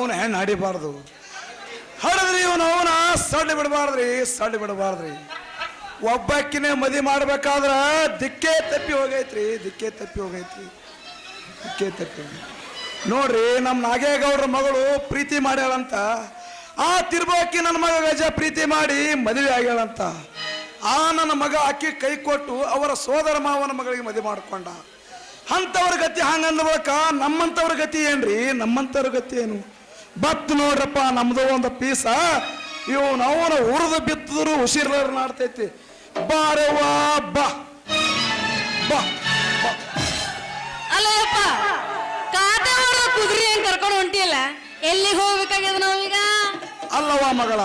ಅವನ ಹೆಣ್ಣು ಹಡಿಬಾರ್ದು ಹಡಿದ್ರಿ ಇವನು ಅವನ ಸಡ್ಡು ಬಿಡಬಾರ್ದ್ರಿ ಸಡ್ಡು ಬಿಡಬಾರ್ದ್ರಿ. ಒಬ್ಬಕ್ಕಿನೇ ಮದಿ ಮಾಡ್ಬೇಕಾದ್ರ ದಿಕ್ಕೇ ತಪ್ಪಿ ಹೋಗೈತ್ರಿ, ದಿಕ್ಕೇ ತಪ್ಪಿ ಹೋಗೈತ್ರಿ. ದಿಕ್ಕೇ ತಪ್ಪಿ. ನೋಡ್ರಿ ನಮ್ಮ ನಾಗೇಗೌಡ್ರ ಮಗಳು ಪ್ರೀತಿ ಮಾಡ್ಯಾಳಂತ. ಆ ತಿರ್ಬೋಕಿ ನನ್ನ ಮಗ ಗಜ ಪ್ರೀತಿ ಮಾಡಿ ಮದುವೆ ಆಗ್ಯಾಳಂತ. ಆ ನನ್ನ ಮಗ ಅಕ್ಕಿ ಕೈ ಕೊಟ್ಟು ಅವರ ಸೋದರ ಮಾವನ ಮಗಳಿಗೆ ಮದುವೆ ಮಾಡ್ಕೊಂಡ. ಅಂಥವ್ರ ಗತಿ ಹಂಗಂದ ಬಳಿಕ ನಮ್ಮಂಥವ್ರ ಗತಿ ಏನ್ರಿ? ನಮ್ಮಂಥವ್ರ ಗತಿ ಏನು? ಬತ್ ನೋಡ್ರಪ್ಪ ನಮ್ದು ಒಂದು ಪೀಸ. ಇವು ನಾವು ಉರಿದು ಬಿತ್ತಿದ್ರು ಉಸಿರ್ಲಾರ ನಾಡ್ತೈತಿ ಬಾರವಾ ಬಾ. ಬಾ ಅಲ್ಲಪ್ಪ ಮಾಡೋ ಕುದುರೆ ಹೆಂಗ್ ಕರ್ಕೊಂಡು ಹೊಂಟಿಯಲ್ಲ? ಎಲ್ಲಿಗೆ ಹೋಗ್ಬೇಕಾಗ್ಯದ ನಾವೀಗ? ಅಲ್ಲವ ಮಗಳ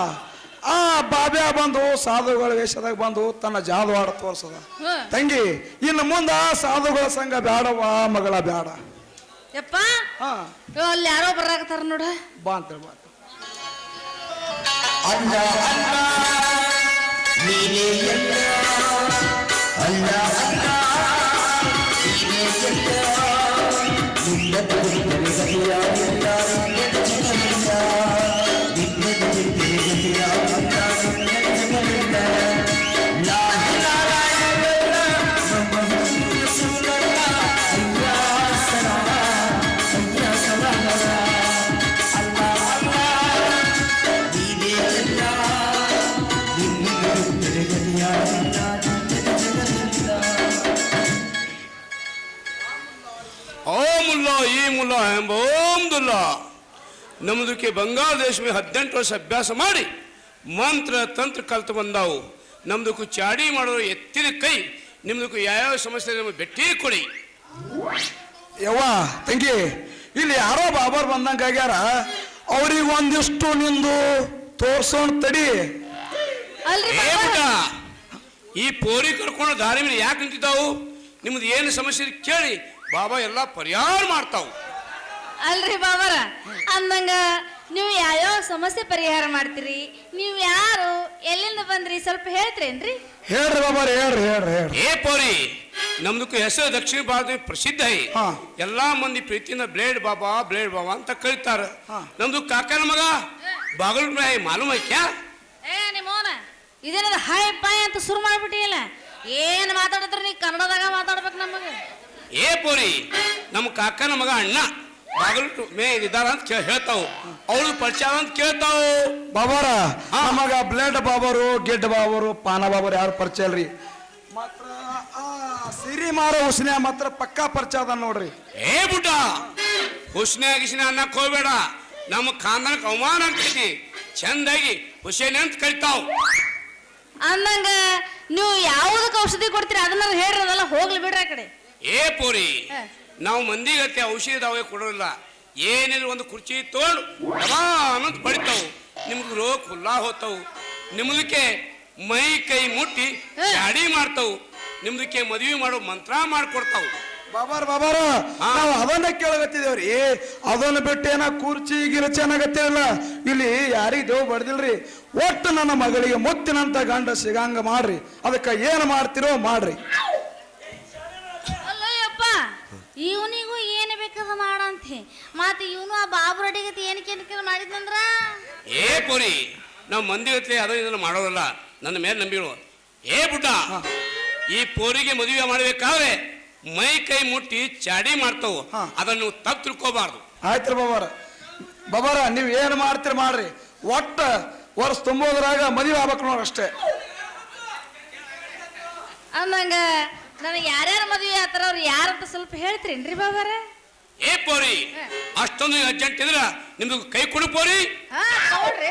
ಆ ಬಾಬ್ಯಾ ಬಂದು ಸಾಧುಗಳ ವೇಷದಾಗ ಬಂದು ತನ್ನ ಜಾದು ಆಡ ತೋರ್ಸದ. ತಂಗಿ ಇನ್ನು ಮುಂದ ಸಾಧುಗಳ ಸಂಘ ಬ್ಯಾಡವಾ ಮಗಳ ಬ್ಯಾಡ. ಯಪ್ಪ ಹಾ ಇವ್ ಅಲ್ಲಿ ಯಾರೋ ಬರಾಕತ್ತಾರ ನೋಡ ಬಾ ಅಂತೇಳಿ ಬಾ ಅಲ್ಲ ಅಲ್ಲ ನೀನೇ ಎಲ್ಲ ಅಲ್ಲ ಅಲ್ಲ ನೀನೇ ಎಲ್ಲ ನಿನ್ನ ಬಿಟ್ಟರೆ ಗತಿಯ ಮುಲ್ಲಾ ಈ ಮುಲ್ಲಾ ಎಂಬೋಮ್ದುಲ್ಲಾ ನಮ್ಮದಕ್ಕೆ ಬಂಗಾಳ ಮೇ ಹದಿನೆಂಟು ವರ್ಷ ಅಭ್ಯಾಸ ಮಾಡಿ ಮಂತ್ರ ತಂತ್ರ ಕಲ್ತು ಬಂದಾವು. ನಮ್ದಕ್ಕೂ ಚಾಡಿ ಮಾಡೋ ಎತ್ತಿನ ಕೈ. ನಿಮ್ದಕ್ಕೂ ಯಾವ್ಯಾವ ಸಮಸ್ಯೆ ನಮಗೆ ಭೇಟಿ ಕೊಡಿ. ಯವ್ವ ತಂಗಿ ಇಲ್ಲಿ ಯಾರೋ ಬಾಬಾರ್ ಬಂದಂಗಾಗ್ಯಾರ ಆಗ್ಯಾರ? ಅವ್ರಿಗೆ ಒಂದಿಷ್ಟು ನಿಂದು ತೋರ್ಸೋಣ ತಡಿ. ಏ ಈ ಪೋರಿ ಕರ್ಕೊಂಡು ದಾರಿ ಮೇಲೆ ಯಾಕೆ ನಿಂತಿದ್ದಾವು? ನಿಮ್ದು ಏನು ಸಮಸ್ಯೆ ಕೇಳಿ. ಬಾಬಾ ಎಲ್ಲ ಪರಿಹಾರ ಮಾಡ್ತಾವು. ಅಲ್ರಿ ಬಾಬರ ಅಂದಂಗ ನೀವು ಯಾವ್ಯಾವ ಸಮಸ್ಯೆ ಪರಿಹಾರ ಮಾಡ್ತೀರಿ? ನೀವು ಯಾರು? ಎಲ್ಲಿಂದ ಬಂದ್ರಿ? ಸ್ವಲ್ಪ ಹೇಳ್ತೀರೇನ್ರಿ? ಹೇಳ್ರಿ ಬಾಬಾರ ಹೇಳ್ರಿ ಹೇಳ್ರಿ ಹೇಳ್ರಿ. ಏ ಪೋರಿ ನಮ್ದಕ್ಕೂ ಹೆಸರು ದಕ್ಷಿಣ ಭಾರತ ಪ್ರಸಿದ್ಧ ಐ ಹಾ. ಎಲ್ಲಾ ಮಂದಿ ಪ್ರೀತಿಯಿಂದ ಬ್ಲೇಡ್ ಬಾಬಾ ಬ್ಲೇಡ್ ಬಾಬಾ ಅಂತ ಕರೀತಾರ. ಹಾ. ನಮ್ದು ಕಾಕನ ಮಗ ಬಾಗಲ್ ಮಾಲೂಮ್ ಐಕ್ಯಾ ಏ ನಿಮ್ಮೋನ ಇದೇನದ ಹಾಯ್ ಪಾಯ್ ಅಂತ ಶುರು ಮಾಡ್ಬಿಟ್ಟಿಲ್ಲ ಏನ್ ಮಾತಾಡಿದ್ರ ನೀ ಕನ್ನಡದಾಗ ಮಾತಾಡ್ಬೇಕು ನಮಗೆ ಏ ಪೋರಿ ನಮ್ಮ ಕಾಕನ ಮಗ ಅಣ್ಣ ಬಾಗಲು ಮೇ ಇದಾರ ಅಂತ ಕೇಳ್- ಹೇಳ್ತಾವು. ಅವಳು ಪರಿಚಯ ಅಂತ ಕೇಳ್ತಾವು. ಬಾಬಾರ. ನಮಗ ಬ್ಲೇಡ್ ಬಾಬರು ಗೆಡ್ ಬಾಬರು ಪಾನ ಬಾಬರು ಯಾರು ಪರಿಚಯ ಅಲ್ರಿ ಮಾತ್ರ ಆ ಸಿರಿ ಮಾರೋ ಮಾತ್ರ ಪಕ್ಕಾ ಪರಿಚಯ ಅದ ನೋಡ್ರಿ. ಏ ಬುಡ್ಡ ಹುಸ್ನೆ ಗಿಸ್ನೆ ಅನ್ನಕ್ ಕೋಬೇಡ ನಮ್ಮ ಖಾನದಾನಕ್ಕೆ ಅವಮಾನ ಆಗ್ತೈತಿ. ಚಂದಾಗಿ ಹುಸೇನೆ ಅಂತ ಕರಿತಾವ್. ಅಂದಂಗ ನೀವು ಯಾವುದಕ್ಕೆ ಔಷಧಿ ಕೊಡ್ತೀರಿ? ಅದನ್ನ ಹೇಳ್ರಿ ಅದೆಲ್ಲ ಹೋಗ್ಲಿ ಬಿಡ್ರಿ ಆ ಕಡೆ. ಏ ಪೋರಿ. ನಾವು ಮಂದಿಗತ್ತೆ ಔಷಧಿ ದಾವೆ ಕೊಡೋಲ್ಲ ಏನಿಲ್ಲ ಒಂದು ಕುರ್ಚಿ ತೋಳು ಅಂತ ಬಡಿತಾವು ನಿಮ್ಗೆ ರೋಗ ಹುಲ್ಲಾ ಹೋತಾವು. ನಿಮ್ದಕ್ಕೆ ಮೈ ಕೈ ಮುಟ್ಟಿ. ಗಾಡಿ ಮಾಡ್ತಾವು ನಿಮ್ದಕ್ಕೆ ಮದುವೆ ಮಾಡೋ ಮಂತ್ರ ಮಾಡ್ಕೊಡ್ತಾವು. ಬಾಬಾರ ಬಾಬಾರ. ನಾವು ಅದನ್ನ ಕೇಳಗತ್ತಿದೇವ್ರಿ ಅದನ್ನ ಬಿಟ್ಟು ಏನ ಕುರ್ಚಿ ಗಿರ್ಚಿ ಅನ್ನಗತ್ತಿರಲ್ಲ ಇಲ್ಲಿ. ಯಾರಿಗೆ ದೇವ್ ಬಡ್ದಿಲ್ರಿ ಒಟ್ಟು ನನ್ನ ಮಗಳಿಗೆ ಮುತ್ತಿನಂತ ಗಂಡ ಸಿಗಂಗ ಮಾಡ್ರಿ. ಅದಕ್ಕೆ ಏನು ಮಾಡ್ತಿರೋ ಮಾಡ್ರಿ. ಇವನಿಗೂ ಏನು ಬೇಕಾದ ಮಾಡಂತೆ? ಮತ್ತೆ ಇವನು ಆ ಬಾಬು ರೆಡ್ಡಿಗತಿ ಏನಕ್ಕೆ ಮಾಡಿದ್ನಂದ್ರ? ಏ ಪೋರಿ ಮಂದಿ ಮಂದಿಗತ್ತೆ ಅದನ್ನ ಇದನ್ನ ಮಾಡೋದಲ್ಲ. ನನ್ನ ಮೇಲೆ ನಂಬಿಳು ಏ ಬುಡ್ಡ ಈ ಪೋರಿಗೆ ಮದುವೆ ಮಾಡಬೇಕಾದ್ರೆ ಮೈ ಕೈ ಮುಟ್ಟಿ ಚಾಡಿ ಮಾಡ್ತಾವು. ಹಾ. ಅದನ್ನು ನೀವು ತಪ್ಪು ತಿಳ್ಕೋಬಾರ್ದು. ಆಯ್ತ್ರ ಬಾಬಾರ. ಬಾಬಾರ ನೀವು ಏನು ಮಾಡ್ತೀರ ಮಾಡ್ರಿ. ಒಟ್ಟ ವರ್ಷ ತುಂಬೋದ್ರಾಗ ಮದುವೆ ಆಗ್ಬೇಕು ನೋಡ್ರಿ ಅಷ್ಟೇ. ಅಂದಂಗ ನನಗೆ ಯಾರ್ಯಾರ ಮದುವೆ ಆತರ ಅವ್ರು ಯಾರಂತ ಸ್ವಲ್ಪ ಹೇಳ್ತೀರೇನ್ರಿ ಬಾಬಾರ? ಏ ಪೋರಿ ಅಷ್ಟೊಂದು ಅರ್ಜೆಂಟ್ ಇದ್ರ ನಿಮ್ದು ಕೈ ಕೊಡು ಪೋರಿ. ಹಾ ತಗೊಳ್ರಿ.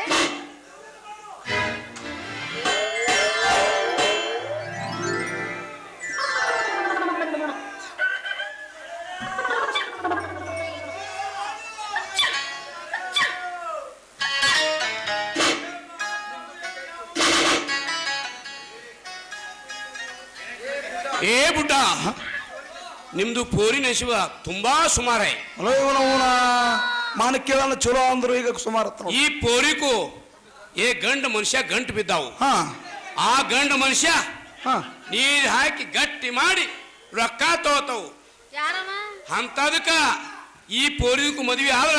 ಏ ಬುಡ್ಡ ನಿಮ್ದು ಪೋರಿನ ಶಿವ ತುಂಬಾ ಸುಮಾರೇ. ಅಲೋ ಇವನು ಅವನ ಚಲೋ ಅಂದ್ರು ಈಗ ಸುಮಾರು ಹತ್ರ ಈ ಪೋರಿಕು ಏ ಗಂಡ ಮನುಷ್ಯ ಗಂಟು ಬಿದ್ದಾವು. ಹಾ. ಆ ಗಂಡ ಮನುಷ್ಯ ಹಾ. ನೀರ್ ಹಾಕಿ ಗಟ್ಟಿ ಮಾಡಿ ರೊಕ್ಕ ತಗೋತಾವು. ಯಾರಮ್ಮ ಅಂತದಕ್ಕ ಈ ಪೋರಿಕು ಮದ್ವೆ ಆದ್ರ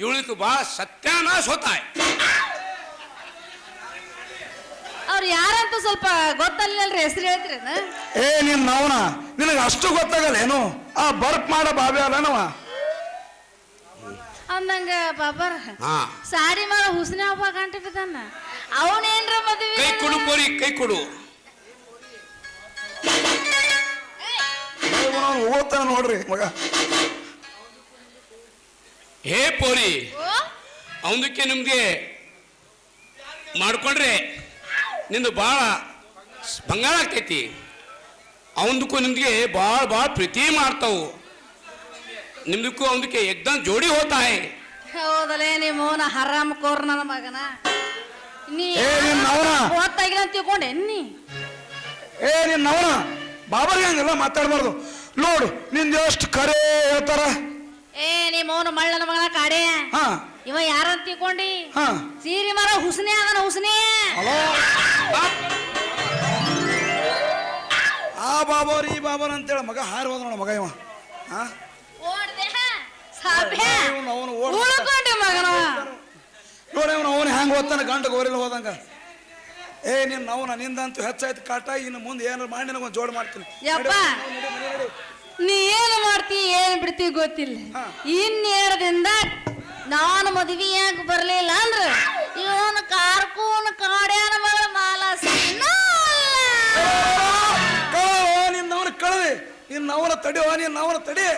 ಇವಳಿಗೆ ಬಾ ಸತ್ಯಾನಾಶ ಹೋತಾಯ್ ಅವ್ರು ಯಾರಂತ ಸ್ವಲ್ಪ ಗೊತ್ತಲ್ಲಲ್ರಿ ಹೆಸರು ಹೇಳ್ತೀರಿ ಏ ನಿನ್ ನವನ ನಿನಗೆ ಅಷ್ಟು ಗೊತ್ತಾಗಲ್ಲ ಏನು? ಆ ಬರ್ಪ್ ಮಾಡ ಬಾಬೆ ಅಲ್ಲನವ ಅಂದಂಗ ಬಾಬಾರ ಹಾ. ಸಾಡಿ ಮಾಡ ಹುಸ್ನೆ ಹಬ್ಬ ಗಂಟೆ ಬಿದ್ದಾನ ಅವನೇನ್ರ ಮದುವೆ ಕೈ ಕೊಡು ಪೋರಿ ಕೈ ಕೊಡು. ಓದ್ತಾನ ನೋಡ್ರಿ ಮಗ. ಹೇ ಪೋರಿ ಅವನಕ್ಕೆ ನಿಮ್ಗೆ ಮಾಡ್ಕೊಂಡ್ರೆ. ನಿಂದು ಭಾಳ ಬಂಗಾರ ಆಗ್ತೈತಿ. ಅವನದಕ್ಕೂ ನಿಮ್ಗೆ ಭಾಳ ಭಾಳ ಪ್ರೀತಿ ಮಾಡ್ತಾವು. ನಿಮ್ದಕ್ಕೂ ಅವನಕ್ಕೆ ಎಕ್ದಮ್ ಜೋಡಿ ಹೋತಾಯ್. ಹೌದಲೇ ನೀ ಮೋನ ಹರಾಮ್ ಕೋರ್ ನನ್ನ ಮಗನ. ನೀ. ಗೊತ್ತಾಗಿಲ್ಲ ಅಂತ ತಿಳ್ಕೊಂಡೆ ನೀ? ಏ ನಿನ್ನವನ ಬಾಬರ್ ಹಂಗೆಲ್ಲ ಮಾತಾಡ್ಬಾರ್ದು. ನೋಡು ನಿಂದ ಎಷ್ಟು ಕರೆ ಹೇಳ್ತಾರ? ಏ ನಿಮ್ಮ ಮೋನ ಮಳ್ಳನ ಮಗನ ಕಾಡೆ. ಹಾ. ಇವ ಯಾರಂತ ತಿಳ್ಕೊಂಡಿ? ಹಾ. ಸೀರಿ ಮರ ಹುಸ್ನೆ ಅದನ ಹುಸ್ನೆ. ಹಲೋ. ಆ ಬಾಬೋರ್ ಈ ಬಾಬೋರ್ ಅಂತೇಳಿ ಮಗ ಹಾರಿ ಹೋದ ನೋಡ ಮಗ ಇವ. ಹಾ? ಓಡ್ದೆ? ಸಾಬ್ಯಾ ಇವ್ನು ಅವನು ಓಡ್ ಉಳ್ಕೊಂಡೆ ಮಗನವ ನೋಡಿ ಅವನು ಅವನು ಹೆಂಗ್ ಓದ್ತಾನೆ ಗಂಡ ಗೋರಿಲ್ಲ ಹೋದಂಗ. ಏ ನಿನ್ನ ಅವನ ನಿಂದಂತೂ ಹೆಚ್ಚಾಯ್ತು ಕಾಟ ಇನ್ನು ಮುಂದೆ ಏನಾರು ಮಾಡಿ ನನಗೊಂದು ಜೋಡ್ ಮಾಡ್ತೀನಿ. ಯಪ್ಪ. ನಡಿ, ನಡಿ, ನಡಿ, ನಡಿ. ನೀ ಏನು ಮಾಡ್ತಿ ಏನ್ ಬಿಡ್ತಿ ಗೊತ್ತಿಲ್ಲ. ಹಾ. ಇನ್ನೇರದಿಂದ ನಾನು ಮದುವೆಯಾಗ ಬರ್ಲಿಲ್ಲ ಅಂದ್ರ ಇವನು ಕಾರ್ಕೂನ್ ಕಾಡ್ಯಾನ ಮಗಳ ಮಾಲಾಸ ಕಳವ ನಿನ್ನ ಅವನ ಕಳವೆ ನಿನ್ನ ಅವನ ತಡಿಯೋ ನಿನ್ನ ಅವನ ತಡಿ